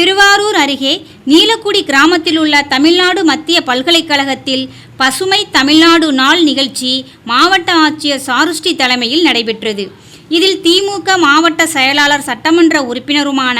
திருவாரூர் அருகே நீலக்குடி கிராமத்தில் உள்ள தமிழ்நாடு மத்திய பல்கலைக்கழகத்தில் பசுமை தமிழ்நாடு நாள் நிகழ்ச்சி மாவட்ட ஆட்சியர் சாருஷ்டி தலைமையில் நடைபெற்றது. இதில் திமுக மாவட்ட செயலாளர் சட்டமன்ற உறுப்பினருமான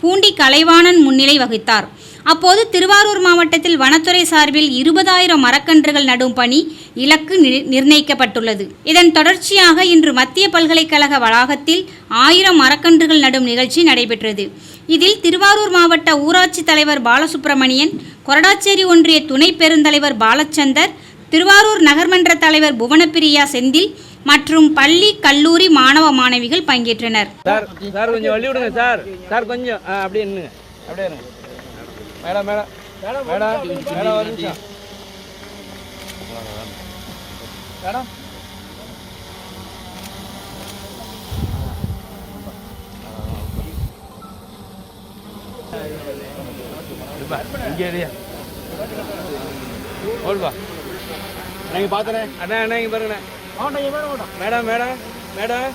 பூண்டி கலைவாணன் முன்னிலை வகித்தார். அப்போது திருவாரூர் மாவட்டத்தில் வனத்துறை சார்பில் இருபதாயிரம் மரக்கன்றுகள் நடும் பணி இலக்கு நி- நிர்ணயிக்கப்பட்டுள்ளது. இதன் தொடர்ச்சியாக இன்று மத்திய பல்கலைக்கழக வளாகத்தில் ஆயிரம் மரக்கன்றுகள் நடும் நிகழ்ச்சி நடைபெற்றது. இதில் திருவாரூர் மாவட்ட ஊராட்சி தலைவர் பாலசுப்பிரமணியன் கொரடாச்சேரி ஒன்றிய துணை பெருந்தலைவர் பாலச்சந்தர் திருவாரூர் நகர்மன்ற தலைவர் புவனப்பிரியா செந்தில் மற்றும் பள்ளி கல்லூரி மாணவ மாணவிகள் பங்கேற்றனர். சார் சார் கொஞ்சம் வழி விடுங்க சார். சார் கொஞ்சம் அப்படியே அப்படியே இருங்க மேடம் மேடம் மேடம் மேடம் ஒரு நிமிஷம். மேடம் இங்கே இரியா ஓடுப்பா நீங்க பாத்தனே அண்ணா அண்ணா இங்கே பாருங்கண்ணே. மேடம் மேடம் மேடம்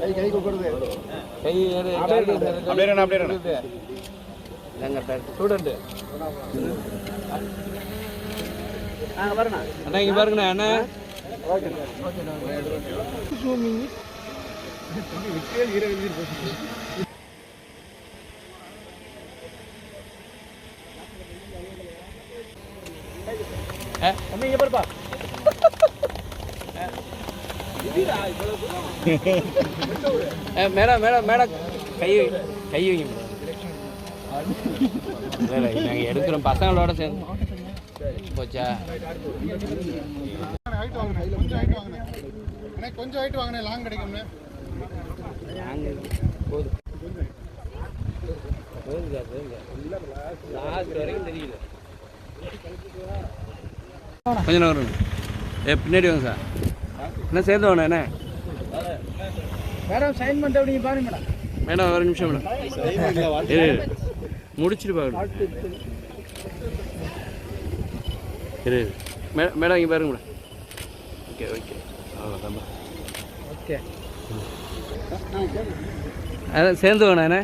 கை கை கொடுக்குறது கை அப்படியே அப்படியே இருங்க. ஸ்டூடெண்ட்டு அண்ணா இங்கே பாருங்கண்ணா அண்ணா தம்பி பாருப்பா மேடம் மேடம் மேடம் கை கை வைங்க இல்லை நாங்கள் எடுக்கிறோம் பசங்களோட சேர்ந்து. போச்சா? கொஞ்சம் ஹைட் வாங்கினேன் அண்ணே கொஞ்சம் லாங் கிடைக்கும்ண்ணே போதும் வரைக்கும் தெரியல கொஞ்சம் நேரம் ஏ பின்னாடி வாங்க சார். என்ன சேர்ந்து வாங்க என்ன? மேடம் சைன் பண்ணிட்டு அப்படிங்க பாருங்க மேடம். மேடம் ஒரு நிமிஷம் மேடம். இரு. முடிச்சிட்டு பார்க்கணும் இரு இரு. மே- மேடம் இங்கே பாருங்க மேடம். Okay okay. அவ்வளோதான் ஓகே. அதான் சேர்ந்து வேணா என்ன?